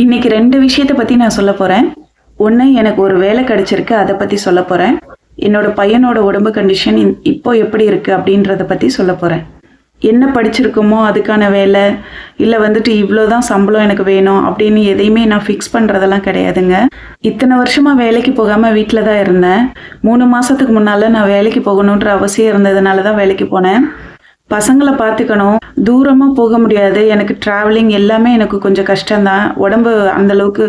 இன்னைக்கு ரெண்டு விஷயத்தை பற்றி நான் சொல்ல போகிறேன் ஒன்று எனக்கு ஒரு வேலை கிடைச்சிருக்கு அதை பற்றி சொல்ல போகிறேன் என்னோட பையனோட உடம்பு கண்டிஷன் இப்போ எப்படி இருக்குது அப்படின்றத பற்றி சொல்ல போகிறேன் என்ன படிச்சிருக்கோமோ அதுக்கான வேலை இல்லை வந்துட்டு இவ்வளோ தான் சம்பளம் எனக்கு வேணும் அப்படின்னு எதையுமே நான் ஃபிக்ஸ் பண்ணுறதெல்லாம் கிடையாதுங்க. இத்தனை வருஷமாக வேலைக்கு போகாமல் வீட்டில் தான் இருந்தேன். மூணு மாதத்துக்கு முன்னால் நான் வேலைக்கு போகணுன்ற அவசியம் இருந்ததுனால தான் வேலைக்கு போனேன். பசங்களை பார்த்துக்கணும். தூரமாக போக முடியாது. எனக்கு ட்ராவலிங் எல்லாமே எனக்கு கொஞ்சம் கஷ்டம்தான். உடம்பு அந்த அளவுக்கு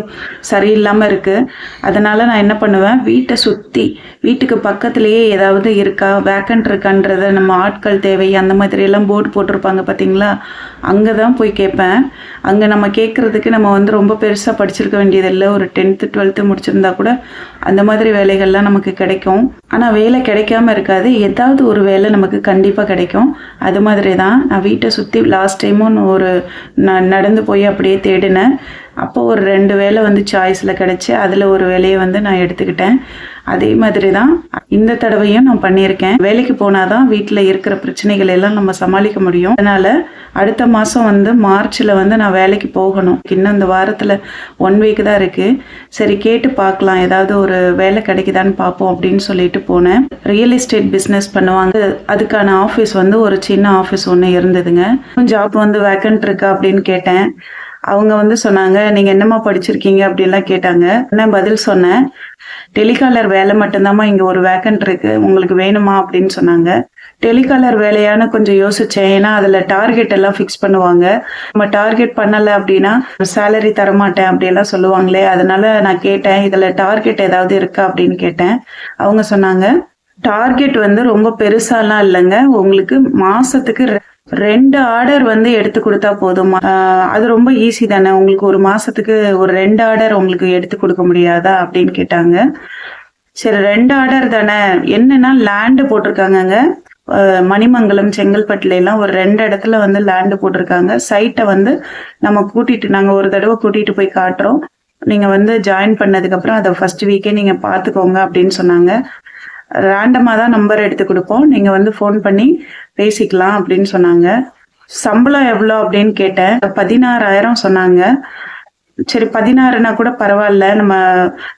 சரியில்லாமல் இருக்குது அதனால் நான் என்ன பண்ணுவேன்? வீட்டை சுற்றி வீட்டுக்கு பக்கத்துலேயே ஏதாவது இருக்கா? வேக்கண்ட் இருக்கான்றத நம்ம ஆட்கள் தேவை அந்த மாதிரி எல்லாம் போர்டு போட்டிருப்பாங்க பார்த்தீங்களா? அங்கே தான் போய் கேட்பேன். அங்கே நம்ம கேட்குறதுக்கு நம்ம வந்து ரொம்ப பெருசாக படிச்சிருக்க வேண்டியதில்லை. ஒரு டென்த்து டுவெல்த்து முடிச்சிருந்தா கூட அந்த மாதிரி வேலைகள்லாம் நமக்கு கிடைக்கும். ஆனால் வேலை கிடைக்காம இருக்காது. ஏதாவது ஒரு வேலை நமக்கு கண்டிப்பாக கிடைக்கும். அது மாதிரி தான் நான் வீட்டை சுற்றி லாஸ்ட் டைமும் ஒரு நான் நடந்து போய் அப்படியே தேடினேன். அப்போ ஒரு ரெண்டு வேலை வந்து சாய்ஸில் கிடச்சி அதில் ஒரு வேலையை வந்து நான் எடுத்துக்கிட்டேன். அதே மாதிரி தான் இந்த தடவையும் நான் பண்ணியிருக்கேன். வேலைக்கு போனால் தான் வீட்டில் இருக்கிற பிரச்சனைகள் எல்லாம் நம்ம சமாளிக்க முடியும். அதனால் அடுத்த மாதம் வந்து மார்ச்சில் வந்து நான் வேலைக்கு போகணும். இன்னும் இந்த வாரத்தில் ஒன் வீக் தான் இருக்குது சரி கேட்டு பார்க்கலாம். ஏதாவது ஒரு வேலை கிடைக்குதான்னு பார்ப்போம் அப்படின்னு சொல்லிட்டு போனேன். ரியல் எஸ்டேட் பிஸ்னஸ் பண்ணுவாங்க. அதுக்கான ஆஃபீஸ் வந்து ஒரு சின்ன ஆஃபீஸ் ஒன்று இருந்ததுங்க. ஜாப் வந்து வேக்கண்ட் இருக்கா அப்படின்னு கேட்டேன். அவங்க வந்து சொன்னாங்க நீங்கள் என்னம்மா படிச்சிருக்கீங்க? அப்படின்லாம் கேட்டாங்க. நான் பதில் சொன்னேன். டெலிகாலர் வேலை மட்டும்தாம்மா இங்கே ஒரு வேக்கண்ட் இருக்கு. உங்களுக்கு வேணுமா? அப்படின்னு சொன்னாங்க. டெலிகாலர் வேலையான கொஞ்சம் யோசிச்சேன். ஏன்னா அதில் டார்கெட் எல்லாம் ஃபிக்ஸ் பண்ணுவாங்க. நம்ம டார்கெட் பண்ணலை அப்படின்னா சேலரி தரமாட்டேன் அப்படியெல்லாம் சொல்லுவாங்களே. அதனால நான் கேட்டேன் இதில் டார்கெட் ஏதாவது இருக்கா? அப்படின்னு கேட்டேன். அவங்க சொன்னாங்க டார்கெட் வந்து ரொம்ப பெருசாலாம் இல்லைங்க. உங்களுக்கு மாசத்துக்கு ரெண்டு ஆர்டர் வந்து எடுத்து கொடுத்தா போதும்? அது ரொம்ப ஈஸி தானே? உங்களுக்கு ஒரு மாசத்துக்கு ஒரு ரெண்டு ஆர்டர் உங்களுக்கு எடுத்து கொடுக்க முடியாதா? அப்படின்னு கேட்டாங்க. சரி ரெண்டு ஆர்டர் தானே? என்னன்னா லேண்டு போட்டிருக்காங்கங்க. மணிமங்கலம் செங்கல்பட்டுல எல்லாம் ஒரு ரெண்டு இடத்துல வந்து லேண்டு போட்டிருக்காங்க. சைட்டை வந்து நம்ம கூட்டிட்டு நாங்க ஒரு தடவை கூட்டிட்டு போய் காட்டுறோம். நீங்க வந்து ஜாயின் பண்ணதுக்கு அப்புறம் அதை ஃபர்ஸ்ட் வீக்கே நீங்க பாத்துக்கோங்க அப்படின்னு சொன்னாங்க. ரேண்டமாக தான் நம்பர் எடுத்து கொடுப்போம். நீங்கள் வந்து ஃபோன் பண்ணி பேசிக்கலாம் அப்படின்னு சொன்னாங்க. சம்பளம் எவ்வளோ அப்படின்னு கேட்டேன். பதினாறாயிரம் சொன்னாங்க. சரி பதினாறுனா கூட பரவாயில்ல. நம்ம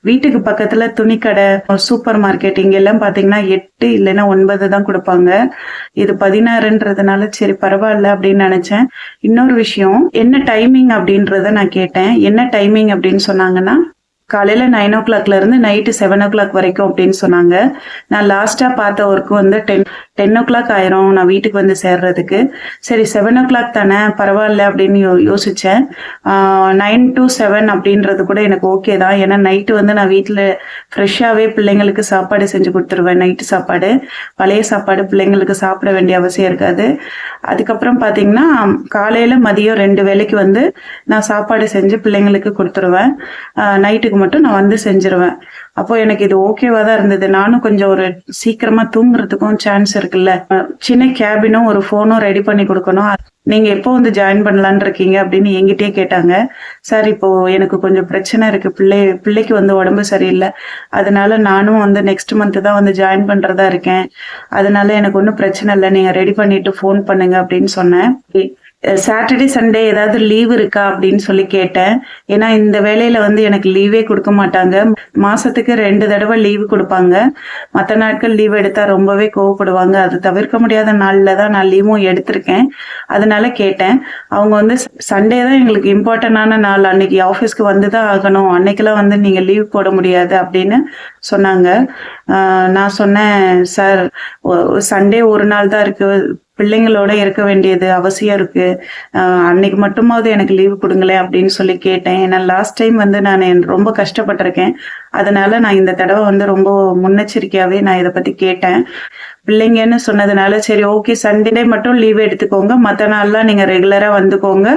வீட்டுக்கு பக்கத்துல துணிக்கடை சூப்பர் மார்க்கெட் இங்க எல்லாம் பாத்தீங்கன்னா எட்டு இல்லைன்னா ஒன்பது தான் கொடுப்பாங்க. இது பதினாறுன்றதுனால சரி பரவாயில்ல அப்படின்னு நினைச்சேன். இன்னொரு விஷயம் என்ன டைமிங் அப்படின்றத நான் கேட்டேன். என்ன டைமிங் அப்படின்னு சொன்னாங்கன்னா காலையில் நைன் ஓ கிளாக்லேருந்து நைட்டு செவன் ஓ கிளாக் வரைக்கும் அப்படின்னு சொன்னாங்க. நான் லாஸ்ட்டாக பார்த்த ஒர்க்கு வந்து டென் டென் ஓ கிளாக் ஆயிரும். நான் வீட்டுக்கு வந்து சேர்றதுக்கு. சரி செவன் ஓ கிளாக் தானே? பரவாயில்ல அப்படின்னு யோ யோசித்தேன் நைன் டு செவன் அப்படின்றது கூட எனக்கு ஓகே தான். ஏன்னா நைட்டு வந்து நான் வீட்டில் ஃப்ரெஷ்ஷாகவே பிள்ளைங்களுக்கு சாப்பாடு செஞ்சு கொடுத்துருவேன். நைட்டு சாப்பாடு. பழைய சாப்பாடு பிள்ளைங்களுக்கு சாப்பிட வேண்டிய அவசியம் இருக்காது. அதுக்கப்புறம் பார்த்தீங்கன்னா காலையில் மதியம் ரெண்டு வேளைக்கு வந்து நான் சாப்பாடு செஞ்சு பிள்ளைங்களுக்கு கொடுத்துருவேன். நைட்டுக்கு மட்டும் நான் வந்து செஞ்சிருவேன். அப்போ எனக்கு இது ஓகேவா தான் இருந்தது. நானும் கொஞ்சம் ஒரு சீக்கிரமா தூங்குறதுக்கும் சான்ஸ் இருக்குல்ல. சின்ன கேபினும் ஒரு ஃபோனும் ரெடி பண்ணி கொடுக்கணும். நீங்க எப்போ வந்து ஜாயின் பண்ணலான்னு இருக்கீங்க அப்படின்னு என்கிட்டயே கேட்டாங்க. சார் இப்போ எனக்கு கொஞ்சம் பிரச்சனை இருக்கு. பிள்ளை பிள்ளைக்கு வந்து உடம்பு சரியில்லை. அதனால நானும் வந்து நெக்ஸ்ட் மந்த் தான் வந்து ஜாயின் பண்றதா இருக்கேன். அதனால எனக்கு ஒன்றும் பிரச்சனை இல்லை. நீங்க ரெடி பண்ணிட்டு ஃபோன் பண்ணுங்க அப்படின்னு சொன்னேன். சாட்டர்டே சண்டே ஏதாவது லீவ் இருக்கா அப்படின்னு சொல்லி கேட்டேன். ஏன்னா இந்த வேலையில வந்து எனக்கு லீவே கொடுக்க மாட்டாங்க. மாசத்துக்கு ரெண்டு தடவை லீவு கொடுப்பாங்க. மற்ற நாட்கள் லீவ் எடுத்தா ரொம்பவே கோவப்படுவாங்க. அது தவிர்க்க முடியாத நாளில் தான் நான் லீவும் எடுத்திருக்கேன். அதனால கேட்டேன். அவங்க வந்து சண்டே தான் எங்களுக்கு இம்பார்ட்டண்டான நாள். அன்னைக்கு ஆஃபீஸ்க்கு வந்து தான் ஆகணும். அன்னைக்கெல்லாம் வந்து நீங்க லீவ் போட முடியாது அப்படின்னு சொன்னாங்க. நான் சொன்னேன் சார் சண்டே ஒரு நாள் தான் இருக்கு. பிள்ளைங்களோட இருக்க வேண்டியது அவசியம் இருக்கு. அன்னைக்கு மட்டுமாவது எனக்கு லீவு கொடுங்களேன் அப்படின்னு சொல்லி கேட்டேன். ஏன்னா லாஸ்ட் டைம் வந்து நான் ரொம்ப கஷ்டப்பட்டிருக்கேன். அதனால நான் இந்த தடவை வந்து ரொம்ப முன்னெச்சரிக்கையாவே நான் இதை பத்தி கேட்டேன். பிள்ளைங்கன்னு சொன்னதுனால சரி ஓகே சண்டே மட்டும் லீவ் எடுத்துக்கோங்க. மற்ற நாள்லாம் நீங்க ரெகுலரா வந்துக்கோங்க.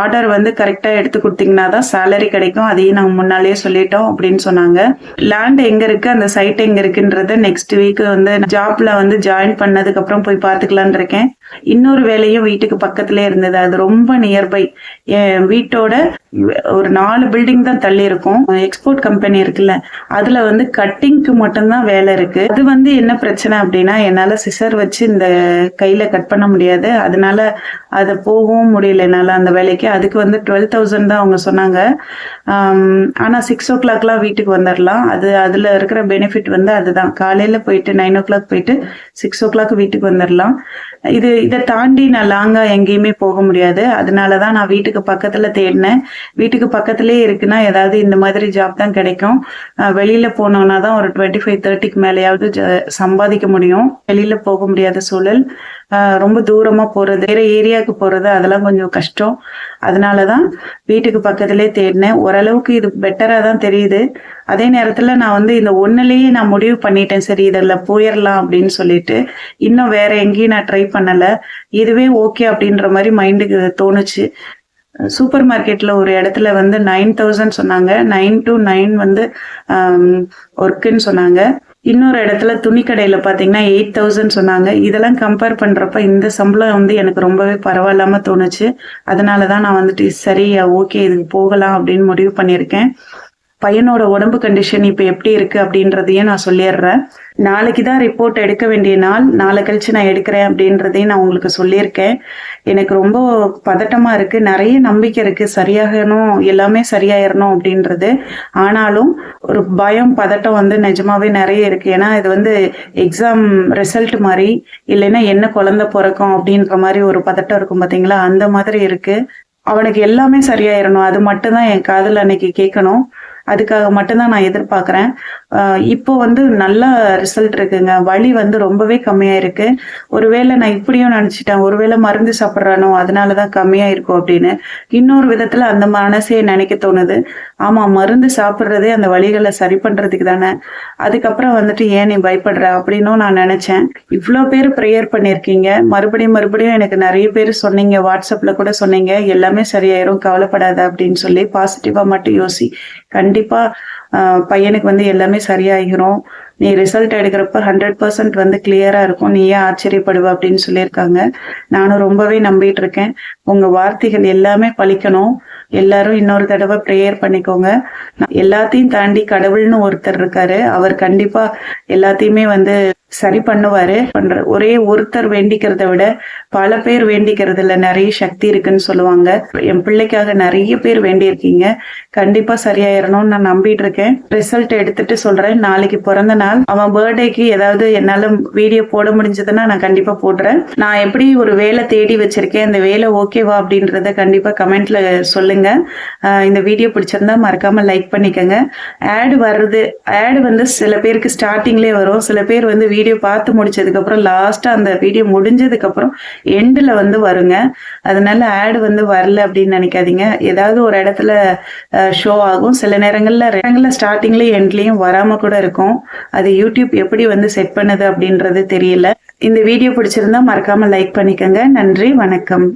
ஆர்டர் வந்து கரெக்டா எடுத்து கொடுத்தீங்கன்னா தான் சேலரி கிடைக்கும். அதையும் நாங்க முன்னாலேயே சொல்லிட்டோம் அப்படின்னு சொன்னாங்க. லேண்ட் எங்க இருக்கு? அந்த சைட் எங்க இருக்குன்றத நெக்ஸ்ட் வீக் வந்து ஜாப்ல வந்து ஜாயின் பண்ணதுக்கு அப்புறம் போய் பார்த்துக்கலான்னு இருக்கேன். இன்னொரு வேலையும் வீட்டுக்கு பக்கத்துலேயே இருந்தது. அது ரொம்ப நியர்பை என் வீட்டோட ஒரு நாலு பில்டிங் தான் தள்ளி இருக்கும் எக்ஸ்போர்ட் கம்பெனி இருக்குல்ல? அதுல வந்து கட்டிங்க்கு மட்டும்தான் வேலை இருக்கு. அது வந்து என்ன பிரச்சனை அப்படின்னா என்னால சிசர் வச்சு இந்த கையில கட் பண்ண முடியாது. அதனால அதை போகவும் முடியல என்னால அந்த வேலைக்கு. அதுக்கு வந்து டுவெல் தௌசண்ட் தான் அவங்க சொன்னாங்க. ஆனால் ஆனா சிக்ஸ் ஓ கிளாக்லாம் வீட்டுக்கு வந்துடலாம் அது அதுல இருக்கிற பெனிஃபிட் வந்து அதுதான். காலையில போயிட்டு நைன் ஓ கிளாக் போயிட்டு சிக்ஸ் ஓ கிளாக் வீட்டுக்கு வந்துடலாம் இது இதை தாண்டி நான் லாங்கா எங்கேயுமே போக முடியாது. அதனால தான் நான் வீட்டுக்கு பக்கத்துல தேடினேன். வீட்டுக்கு பக்கத்துலேயே இருக்குன்னா ஏதாவது இந்த மாதிரி ஜாப் தான் கிடைக்கும். முடியும் வெளியில போனோம்னா தான் ஒரு டுவெண்ட்டி ஃபைவ் தேர்ட்டிக்கு மேலேயாவது சம்பாதிக்க முடியும். வெளியில போக முடியாத சூழல். ரொம்ப தூரமா போறது வேற ஏரியாவுக்கு போறது அதெல்லாம் கொஞ்சம் கஷ்டம். அதனால தான் வீட்டுக்கு பக்கத்துலேயே தேடினேன். ஓரளவுக்கு இது பெட்டரா தான் தெரியுது. அதே நேரத்துல நான் வந்து இந்த ஒண்ணுலயே நான் முடிவு பண்ணிட்டேன். சரி இதில் போயிடலாம் அப்படின்னு சொல்லிட்டு இன்னும் வேற எங்கேயும் நான் ட்ரை பண்ணல. இதுவே ஓகே அப்படின்ற மாதிரி மைண்டுக்கு தோணுச்சு. சூப்பர் மார்க்கெட்ல ஒரு இடத்துல வந்து நைன் தௌசண்ட் சொன்னாங்க. நைன் டு நைன் வந்து um, ஒர்க்குன்னு சொன்னாங்க. இன்னொரு இடத்துல துணி கடையில பாத்தீங்கன்னா எயிட் தௌசண்ட் சொன்னாங்க. இதெல்லாம் கம்பேர் பண்றப்ப இந்த சம்பளம் வந்து எனக்கு ரொம்பவே பரவாயில்லாம தோணுச்சு. அதனால தான் நான் வந்துட்டு சரி ஓகே இதுக்கு போகலாம் அப்படின்னு முடிவு பண்ணியிருக்கேன். பையனோட உடம்பு கண்டிஷன் இப்போ எப்படி இருக்கு அப்படின்றதையும் நான் சொல்லிடுறேன். நாளைக்கு தான் ரிப்போர்ட் எடுக்க வேண்டிய நாள். நாளை கழிச்சு நான் எடுக்கிறேன் அப்படின்றதையும் நான் உங்களுக்கு சொல்லியிருக்கேன். எனக்கு ரொம்ப பதட்டமா இருக்கு. நிறைய நம்பிக்கை இருக்கு. சரியாகணும். எல்லாமே சரியாயிரணும் அப்படின்றது. ஆனாலும் ஒரு பயம் பதட்டம் வந்து நிஜமாவே நிறைய இருக்கு. ஏன்னா இது வந்து எக்ஸாம் ரிசல்ட் மாதிரி இல்லைன்னா என்ன குழந்தை பிறக்கும் அப்படின்ற மாதிரி ஒரு பதட்டம் இருக்கும் பார்த்தீங்களா அந்த மாதிரி இருக்கு. அவனுக்கு எல்லாமே சரியாயிரணும். அது மட்டும்தான் என் காதல் அன்னைக்கு கேட்கணும். அதுக்காக மட்டும்தான் நான் எதிர்பார்க்குறேன். இப்போ வந்து நல்ல ரிசல்ட் இருக்குங்க. வலி வந்து ரொம்பவே கம்மியாக இருக்கு ஒருவேளை நான் இப்படியும் நினச்சிட்டேன். ஒருவேளை மருந்து சாப்பிட்றானோ அதனால தான் கம்மியாக இருக்கும் அப்படின்னு. இன்னொரு விதத்தில் அந்த மனசே நினைக்க தோணுது. ஆமாம் மருந்து சாப்பிட்றதே அந்த வழிகளை சரி பண்ணுறதுக்கு தானே. அதுக்கப்புறம் வந்துட்டு ஏன் நீ பயப்படுற? அப்படின்னும் நான் நினச்சேன். இவ்வளோ பேர் ப்ரேயர் பண்ணியிருக்கீங்க மறுபடியும் மறுபடியும் எனக்கு நிறைய பேர் சொன்னீங்க. வாட்ஸ்அப்பில் கூட சொன்னீங்க. எல்லாமே சரியாயிரும். கவலைப்படாத அப்படின்னு சொல்லி பாசிட்டிவாக மட்டும் யோசி. கண்டிப்பாக பையனுக்கு வந்து எல்லாமே சரியாகிரும் நீ ரிசல்ட் எடுக்கிறப்ப ஹண்ட்ரட் பர்சன்ட் வந்து கிளியரா இருக்கும். நீ ஏன் ஆச்சரியப்படுவ அப்படின்னு சொல்லியிருக்காங்க. நானும் ரொம்பவே நம்பிட்டு இருக்கேன். உங்க வார்த்தைகள் எல்லாமே பழிக்கணும். எல்லாரும் இன்னொரு தடவை ப்ரேயர் பண்ணிக்கோங்க. எல்லாத்தையும் தாண்டி கடவுள்னு ஒருத்தர் இருக்காரு. அவர் கண்டிப்பா எல்லாத்தையுமே வந்து சரி பண்ணுவாரு. பண்ற ஒரே ஒருத்தர் வேண்டிக்கிறத விட பல பேர் வேண்டிக்கிறதுல நிறைய சக்தி இருக்குன்னு சொல்லுவாங்க. என் பிள்ளைக்காக நிறைய பேர் வேண்டியிருக்கீங்க. கண்டிப்பா சரியாயிரணும்னு நான் நம்பிட்டு இருக்கேன் ரிசல்ட் எடுத்துட்டு சொல்றேன். நாளைக்கு பிறந்த நாள். அவன் பர்த்டேக்கு ஏதாவது என்னால வீடியோ போட முடிஞ்சதுன்னா நான் கண்டிப்பா போடுறேன் நான் எப்படி ஒரு வேலை தேடி வச்சிருக்கேன். அந்த வேலை ஓகேவா அப்படின்றத கண்டிப்பா கமெண்ட்ல சொல்லுங்க. இந்த வீடியோ பிடிச்சிருந்தா மறக்காம லைக் பண்ணிக்கோங்க. ஆடு வர்றது ஆடு வந்து சில பேருக்கு ஸ்டார்டிங்லேயே வரும். சில பேர் வந்து வீடியோ பார்த்து முடிச்சதுக்கப்புறம் லாஸ்ட்டாக அந்த வீடியோ முடிஞ்சதுக்கப்புறம் எண்டில் வந்து வருங்க. அதனால ஆடு வந்து வரல அப்படின்னு நினைக்காதீங்க. ஏதாவது ஒரு இடத்துல ஷோ ஆகும். சில நேரங்களில் இடங்களில் ஸ்டார்டிங்லேயும் எண்ட்லேயும் வராமல் கூட இருக்கும். அது யூடியூப் எப்படி வந்து செட் பண்ணுது அப்படின்றது தெரியல. இந்த வீடியோ பிடிச்சிருந்தா மறக்காமல் லைக் பண்ணிக்கோங்க. நன்றி வணக்கம்.